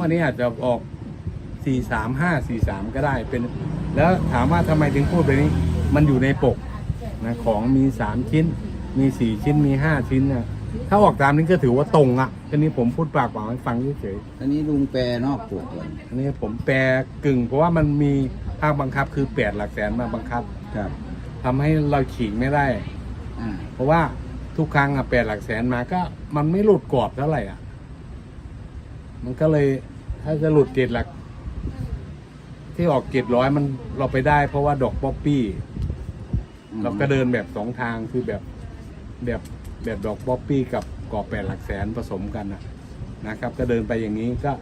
วันนี้อาจจะออกสี่สามห้าสี่สามก็ได้เป็น แล้วถามว่าทำไมถึงพูดแบบนี้ มันอยู่ในปกนะของมีสามชิ้น มีสี่ชิ้นมีห้าชิ้นนะถ้าออกตามนี้ก็ถือว่าตรงอะทีนี้ผมพูดปากเปล่าให้ฟังเฉยอันนี้ลุงแปรนอกปกเลยๆอันนี้ผมแปลกึ่ง เพราะว่ามันมีภาคบังคับคือแปดหลักแสนมาบังคับครับทำให้เราฉีกไม่ได้อ่าเพราะว่าทุกครั้งอะแปดหลักแสนมาก็มันไม่หลุดกรอบเท่าไหร่อะ มันก็เลยถ้าจะหลุดเจ็ดหลัก ที่ออกเจ็ดร้อยมันเราไปได้ เพราะว่าดอกป๊อปปี้ เราก็เดินแบบสองทางคือแบบแบบแบบดอกป๊อปปี้กับกรอบแปดหลักแสนผสมกันนะนะครับ ก็เดินไปอย่างนี้ก็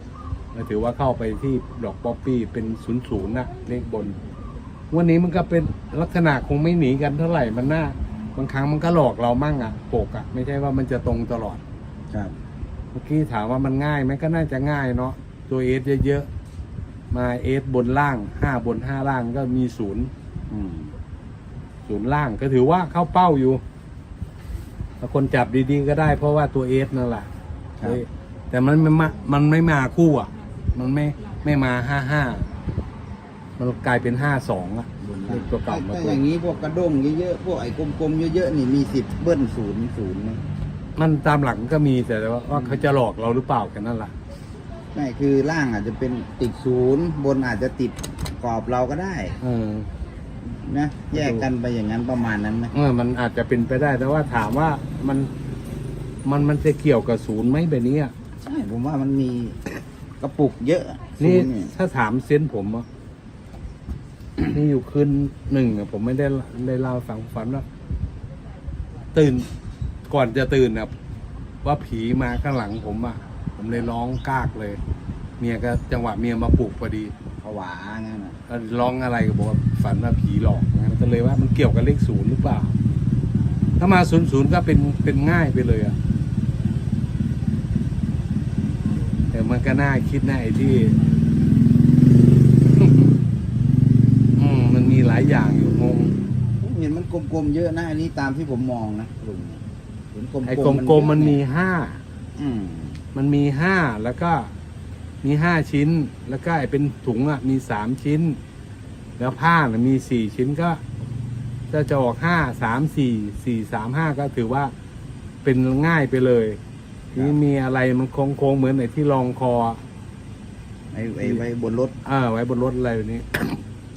เราถือว่าเข้าไปที่ดอกป๊อปปี้เป็นศูนย์ศูนย์นะเลขบน วันนี้มันก็เป็นลักษณะคงไม่หนีกันเท่าไหร่มันน่าบางครั้งมันก็หลอกเรามั่งอะปกอะ ไม่ใช่ว่ามันจะตรงตลอดครับ เมื่อกี้ถามว่ามันง่ายไหมก็น่าจะง่ายเนาะตัวเอสเยอะๆมาเอสบนล่างห้าบนห้าล่างก็มีศูนย์อืมศูนย์ล่างก็ถือว่าเข้าเป้าอยู่ถ้าคนจับดีๆก็ได้ เพราะว่าตัวเอสนั่นแหละครับเฮ้ยแต่มันไม่มามันไม่มาคู่อะ มันไม่ไม่มาห้าห้ามันกลายเป็นห้าสองอะเลขตัวเก่ามาถ้าตัอวย่างนี้พวกกระด้งเยอะๆพวกไอ้กลมๆเยอะๆนี่มีสิทธิ์เบิ้ลศูนย์ศูนย์ไห มมันตามหลักมันก็มีแต่ว่าว่าเขาจะหลอกเราหรือเปล่าแค่นั้นแหละไม่คือล่างอาจจะเป็นติดศูนย์บนอาจจะติดกรอบเราก็ได้เออ นะแยกกันไปอย่างนั้นประมาณนั้นนะ เออมันอาจจะเป็นไปได้แต่ว่าถามว่ามันมันมันจะเกี่ยวกับศูนย์ไหมแบบนี้อะใช่ผมว่ามันมีกระปุกเยอะนี่ศูย์เยถ้าถามเซนส์ผมอะ นี่อยู่คืนหนึ่งอะผมไม่ได้ได้เล่าให้ฟังฝันว่าตื่น ก่อนจะตื่นอะว่าผีมาข้างหลังผมอะผมเลยร้องกากเลย เมียก็จังหวะเมียมาปลุกพอดีผวางั้นน่ะร้องอะไรก็บอกว่าฝันว่าผีหลอกงั้นก็เลยว่ามันเกี่ยวกับเลขศูนย์หรือเปล่า ถ้ามาศูนย์ศูนย์ก็เป็นเป็นง่ายไปเลยอะแต่มันก็น่าคิดนะไอ้ที่ อืมมันมีหลายอย่างอยู่งง ผมเห็นมันกลมๆเยอะนะอันนี้ตามที่ผมมองนะลุงเห็นกลมๆไอ้กลมๆมันมีห้า อืมมันมีห้าแล้วก็มีห้าชิ้น แล้วก็ไอ้เป็นถุงอะมีสามชิ้น แล้วผ้าน่ะมีสี่ชิ้นก็จะจะออกห้าสามสี่สี่สามห้าก็ถือว่าเป็นง่ายไปเลยนี่มีอะไรมันโค้งๆเหมือนไอ้ที่รองคอ ไอ้ไอ้ไว้บนรถเออไว้บนรถอะไรแบบนี้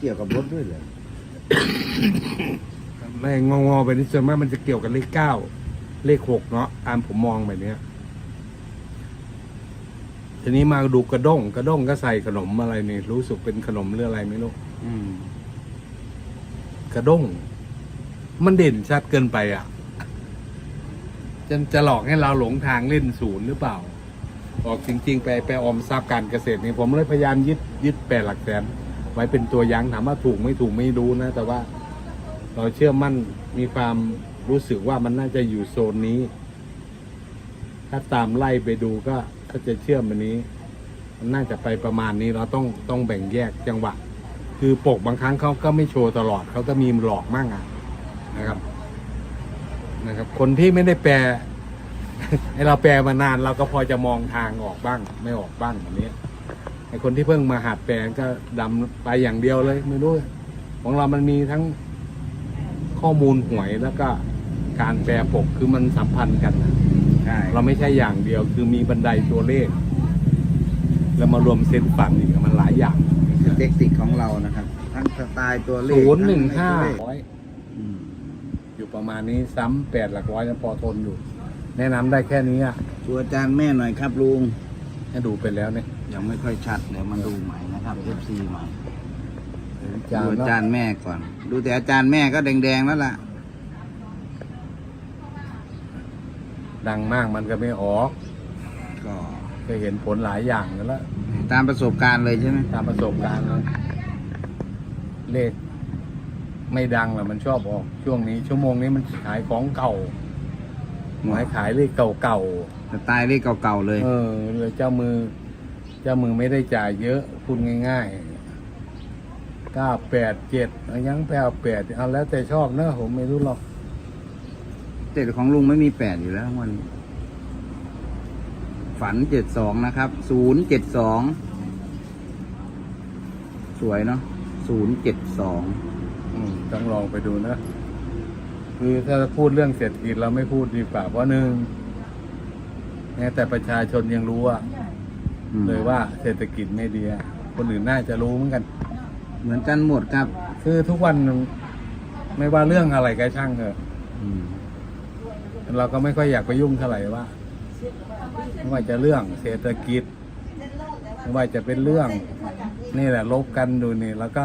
เกี่ยวกับรถด้วยเหรอไม่งองอๆไปนี่ส่วนมากมันจะเกี่ยวกับเลขเก้า เลขหกเนาะตามผมมองแบบเนี้ย ทีนี้มาดูกระด้ง กระด้งก็ใส่ขนมอะไรนี่รู้สึกเป็นขนมหรืออะไรไม่รู้อืม กระด้ง มันเด่นชัดเกินไปอะ จะจะหลอกให้เราหลงทางเล่นศูนย์หรือเปล่า ออกจริง ๆ ไปไปออมทรัพย์การเกษตรนี่ผมเลยพยายามยึดยึดแปดหลักแสนไว้เป็นตัวอยังถามว่าถูกไม่ถูกไม่รู้นะ แต่ว่า เราเชื่อมั่นมีความ รู้สึกว่ามันน่าจะอยู่โซนนี้ ถ้าตามไล่ไปดูก็ก็จะเชื่อมอันนี้ มันน่าจะไปประมาณนี้เราต้องต้องแบ่งแยกจังหวะ คือปกบางครั้งเขาก็ไม่โชว์ตลอดเขาก็มีหลอกมั่งอะนะครับ นะครับ คนที่ไม่ได้แปลให้เราแปลมานานเราก็พอจะมองทางออกบ้าง ไม่ออกบ้างแบบนี้ไอคนที่เพิ่งมาหัดแปลก็ดำไปอย่างเดียวเลยไม่รู้ ของเรามันมีทั้งข้อมูลหวยแล้วก็ การแปลปกคือมันสัมพันธ์กันนะใช่เราไม่ใช่อย่างเดียวคือมีบันไดตัวเลข แล้วมารวมเซตฝันอีกมันหลายอย่างคือเทคนิคของเรานะครับ ทั้งสไตล์ตัวเลขศูนย์หนึ่งห้าทั้ตัวเลขร้อยอืมอยู่ประมาณนี้ซ้ำแปดหลักร้อยยังพอทนอยู่ แนะนำได้แค่นี้อะตัวอาจารย์แม่หน่อยครับลุง ให้ดูไปแล้วเนี่ยยังไม่ค่อยชัดเดี๋ยวมาดูใหม่นะครับ FC ใหม่จาดูนอาจารย์แม่ก่อน ดูแต่อาจารย์แม่ก็แดงๆแล้วล่ะ ดังมากมันก็ไม่ออก ก็ก็เห็นผลหลายอย่างกันแล้ว ตามประสบการณ์เลยใช่ไหมตามประสบการณ์นะเลขไม่ดังหรอกมันชอบออก ช่วงนี้ ชั่วโมงนี้มันขายของเก่าหมายขายเลขเก่าสไตล์เลขเก่าๆเลย ๆเออเลยเจ้ามือ เจ้ามือไม่ได้จ่ายเยอะพูดง่ายๆเก้าแปดเจ็ดยังแปดแปดเอาแล้วแต่ชอบนะผมไม่รู้หรอก แต่ของลุงไม่มีแปดอยู่แล้วทั้งวันนี้ ฝันเจ็ดสองนะครับศูนย์เจ็ดสองสวยเนาะศูนย์เจ็ดสองอืมต้องลองไปดูนะ คือถ้าพูดเรื่องเศรษฐกิจเราไม่พูดดีกว่าเพราะหนึ่งแม้แต่ประชาชนยังรู้อะเลยว่าเศรษฐกิจไม่ดีอะคนอื่นน่าจะรู้เหมือนกัน เหมือนกันหมดครับ คือทุกวันไม่ว่าเรื่องอะไรก็ช่างเถอะ อืม เราก็ไม่ค่อยอยากไปยุ่งเท่าไหร่ว่าไม่ว่าจะเรื่องเศรษฐกิจไม่ว่าจะเป็นเรื่องนี่แหละลบกันดูนี่แล้วก็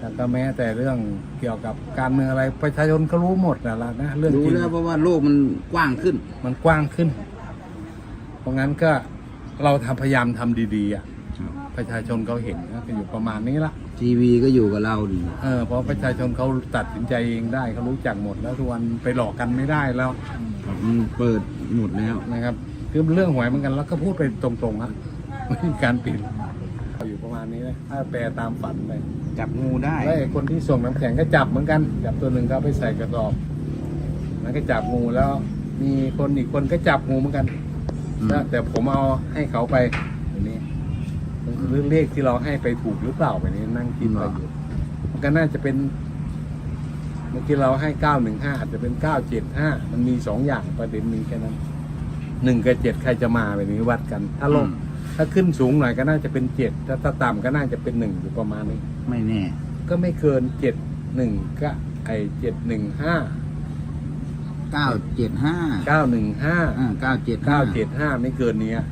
แล้วก็แม้แต่เรื่องเกี่ยวกับการเมืองอะไรประชาชนก็รู้หมดนะละนะเรื่องรู้จริงแล้วเพราะว่าโลกมันกว้างขึ้น มันกว้างขึ้น เพราะงั้นก็เราทำพยายามทำดีๆอะประชาชนเขาเห็นก็อยู่ประมาณนี้ละ ทีวีก็อยู่กับเราดิเออเพราะประชาชนเขาตัดสินใจเองได้เขารู้จักหมดแล้วทุกวันไปหลอกกันไม่ได้แล้วมันเปิดหมดแล้วนะครับ คือเรื่องหวยเหมือนกันแล้วก็พูดไปตรงๆอะไม่มีการปิดอยู่ประมาณนี้นะถ้าแปลตามฝันไปจับงูได้แล้วไอ้คนที่ส่งน้ำแข็งก็จับเหมือนกันจับตัวหนึ่งก็เอาไปใส่กระสอบแล้วก็จับงูแล้ว มีคนอีกคนก็จับงูเหมือนกันอืมแล้วแต่ผมเอาให้เขาไปอย่างนี้เรื่องเลขที่เราให้ไปถูกหรือเปล่าไปนี้ นั่งคิดไปอยู่มันก็น่าจะเป็นเมื่อกี้เราให้เก้าหนึ่งห้าอาจจะเป็นเก้าเจ็ดห้ามันมีสองอย่างประเด็นมีแค่นั้นหนึ่งกับเจ็ดใครจะมาแบบนี้วัดกัน ถ้าลงอืม ถ้าขึ้นสูงหน่อยก็น่าจะเป็นเจ็ดถ้าถ้าต่ำก็น่าจะเป็นหนึ่งอยู่ประมาณนี้ ไม่แน่ ก็ไม่เกินเจ็ดหนึ่งก็ไอเจ็ดหนึ่งห้าเก้าเจ็ดห้าเก้าหนึ่งห้าอ่าเก้าเจ็ดเก้าเจ็ดห้าไม่เกินเนี้ย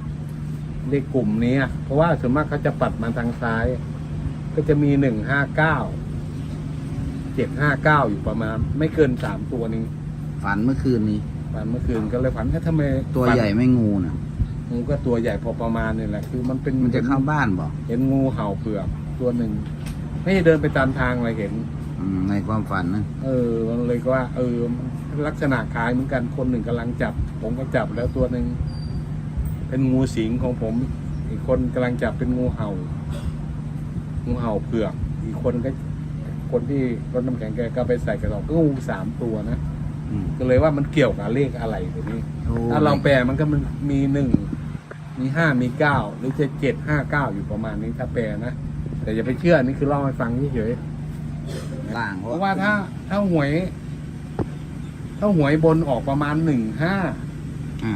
เลขกลุ่มเนี้ยเพราะว่าส่วนมากเขาจะปัดมาทางซ้าย ก็จะมีหนึ่งห้าเก้าเจ็ดห้าเก้าอยู่ประมาณ ไม่เกินสามตัวนี้ฝันเมื่อคืนนี้ ฝันเมื่อคืนก็เลยฝันแค่ทำไมตัวฝันใหญ่ไม่งูนะงูก็ตัวใหญ่พอประมาณนี่แหละคือมันเป็นมันจะเข้าบ้านบอกเห็นงูเห่าเผือกตัวหนึ่งไม่ได้เดินไปตามทางอะไรเห็นอืมในความฝันนะเออมันเลยก็ว่า เออลักษณะคล้ายเหมือนกันคนหนึ่งกำลังจับ ผมก็จับแล้วตัวหนึ่งเป็นงูสิงของผม อีกคนกำลังจับเป็นงูเห่า งูเห่าเผือกอีกคนก็คนที่รถน้ำแข็งแกก็ไปใส่กระสอบก็งูสามตัวนะอืมก็เลยว่ามันเกี่ยวกับเลขอะไรตัวนี้โอ้ถ้าเราแปลมันก็มันมีหนึ่งมีห้ามีเก้าหรือจะเจ็ดห้าเก้าอยู่ประมาณนี้ถ้าแปลนะ แต่อย่าไปเชื่อนี่คือเล่าให้ฟังเฉยๆต่างเพราะว่าถ้าถ้าหวย ถ้าหวยบนออกประมาณหนึ่งห้าอ่า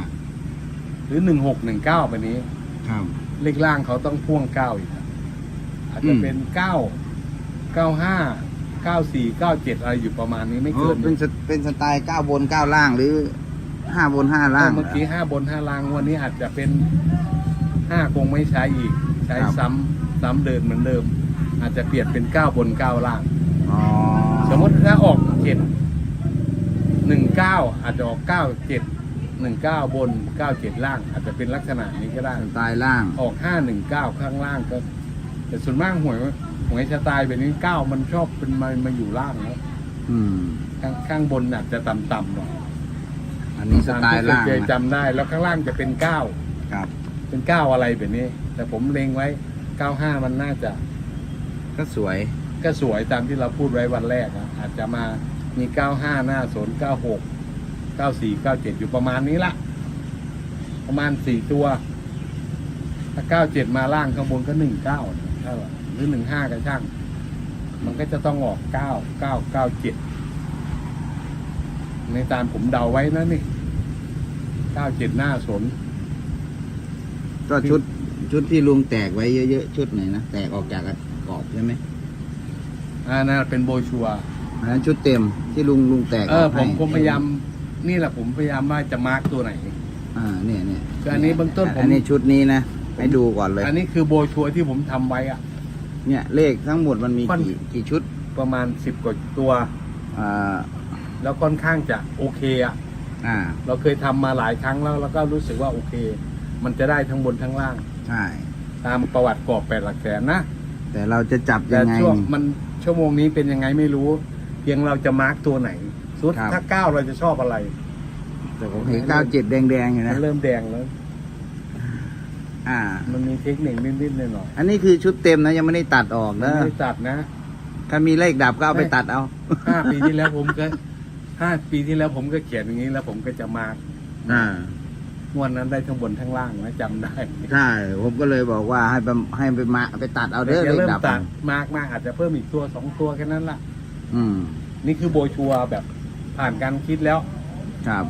หรือหนึ่งหกหนึ่งเก้าแบบนี้ ครับเลขล่างเขาต้องพ่วงเก้าอีกอะ อาจจะอืมเป็นเก้าเก้าห้าเก้าสี่เก้าเจ็ดอะไรอยู่ประมาณนี้ไม่โอ้เกินเป็นสเป็นสไตล์เก้าบนเก้าล่างหรือห้าบนห้าล่าง เมื่อกี้ห้าบนห้าล่างวันนี้อาจจะเป็นห้าคงไม่ใช้อีก ใช้ครับซ้ำซ้ำเดินเหมือนเดิม อาจจะเปลี่ยนเป็นเก้าบนเก้าล่างอ๋อสมมติถ้าออกเจ็ดหนึ่งเก้าอาจจะออกเก้าเจ็ดหนึ่งเก้าบนเก้าเจ็ดล่าง อาจจะเป็นลักษณะนี้ก็ได้สไตล์ล่างออกห้าหนึ่งเก้าข้างล่างก็ แต่ส่วนมากหวยหวยสไตล์แบบนี้เก้ามันชอบเป็นมามาอยู่ล่างแล้วอืม ข้างข้างบนอาจจะต่ำๆหน่อยอันนี้สไตล์ล่างเคยนะจำได้ แล้วข้างล่างจะเป็นเก้าครับ เป็นเก้าอะไรแบบนี้ แต่ผมเล็งไว้เก้าห้ามันน่าจะ ก็สวย ก็สวยตามที่เราพูดไว้วันแรกอะอาจจะมามีเก้าห้าหน้าสนเก้าหกเก้าสี่เก้าเจ็ดอยู่ประมาณนี้ละ ประมาณสี่ตัว ถ้าเก้าเจ็ดมาล่างข้างบนก็หนึ่ง เก้าถ้าหรือหนึ่งห้าก็ช่าง มันก็จะต้องออกเก้าเก้าเก้าเจ็ดในตามผมเดาไว้นะนี่เก้าเจ็ดหน้าสน ก็ชุดชุดที่ลุงแตกไว้เยอะๆชุดไหนนะ แตกออกจากกรอบใช่ไหมอ่านั่นเป็นโบชัวอันนั้นชุดเต็มที่ลุงลุงแตกเออกผมให้ผมพยายามนี่แหละผมพยายามว่าจะมาร์กตัวไหน อ่าเนี่ยเนี่ยคืออันนี้เบื้องต้นผมอันนี้ชุดนี้นะ ให้ดูก่อนเลย อันนี้คือโบชัวที่ผมทำไว้อะ เนี่ยเลขทั้งหมดมันมีมัน กี่กี่ชุดประมาณสิบกว่าตัว อ่าแล้วค่อนข้างจะโอเคอะอ่าเราเคยทำมาหลายครั้งแล้ว แล้วก็รู้สึกว่าโอเค มันจะได้ทั้งบนทั้งล่าง ใช่ ตามประวัติกรอบแปดหลักแสนนะ แต่เราจะจับแต่ยังไง ช่วงมันชั่วโมงนี้เป็นยังไงไม่รู้ เพียงเราจะมาร์กตัวไหนสุดครับ ถ้าเก้าเราจะชอบอะไรแต่ผมเห็นเก้าเจ็ดแดงๆอยู่มันะนเริ่มแดงแล้ว อ่า มันมีเทคนิคนิดๆหน่อยอันนี้คือชุดเต็มนะยังไม่ได้ตัดออกๆมันนะไม่ได้ตัดนะถ้ามีเลขดับก็เอาไปตัดเอา ห้าปีที่แล้วผมก็ห้าปีที่แล้วผมก็เขียนอย่างนี้แล้วผมก็จะมาร์กอ่างวดนั้นได้ทั้งบนทั้งล่างนะจำได้ใช่ผมก็เลยบอกว่าให้ไปให้ไปมาไปตัดเอาเด้อแต่เลจะขเริ่มดับตัดมากมากอาจจะเพิ่มอีกตัวสองตัวแค่นั้นละอืม นี่คือโบชัวร์แบบผ่านการคิดแล้ว ครับ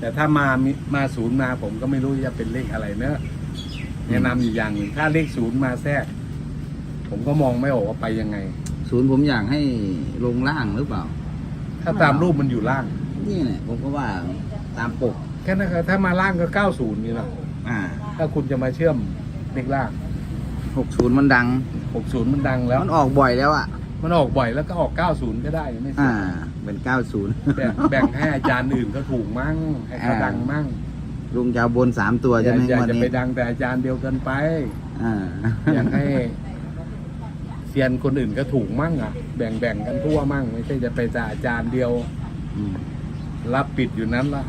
แต่ถ้ามามิมาศูนย์มาผมก็ไม่รู้จะเป็นเลขอะไรเนอะ แนะนำอยู่อย่างหนึ่งถ้าเลขศูนย์มาแทรก ผมก็มองไม่ออกว่าไปยังไง ศูนย์ผมอยากให้ลงล่างหรือเปล่า ถ้าตามรูปมันอยู่ล่าง นี่แหละผมก็ว่าตามปก แค่นั้นครับถ้ามาล่างก็เก้าศูนย์นี่แหละอ่าถ้าคุณจะมาเชื่อมเลขล่าง หกศูนย์มันดังหกศูนย์มันดังแล้ว มันออกบ่อยแล้วอะ มันออกบ่อยแล้วก็ออกเก้าศูนย์ก็ได้ไม่เสีอ่ายเป็นเก้าศูนย์ แบ่งแบ่งให้อาจารย์อื่นก็ถูกมั่งให้เขาอ่าดังมั่ง ลุงจะเอาบนสามตัวอใช่ย่าไหมอย่าวันจะนี้ไปดังแต่อาจารย์เดียวเกินไป อ่าอยากให้เซียนคนอื่นก็ถูกมั่งอะ แบ่งแบ่งกันทั่วมั่ง ไม่ใช่จะไปแต่อาจารย์เดียวอืมรับปิดอยู่นั้นละ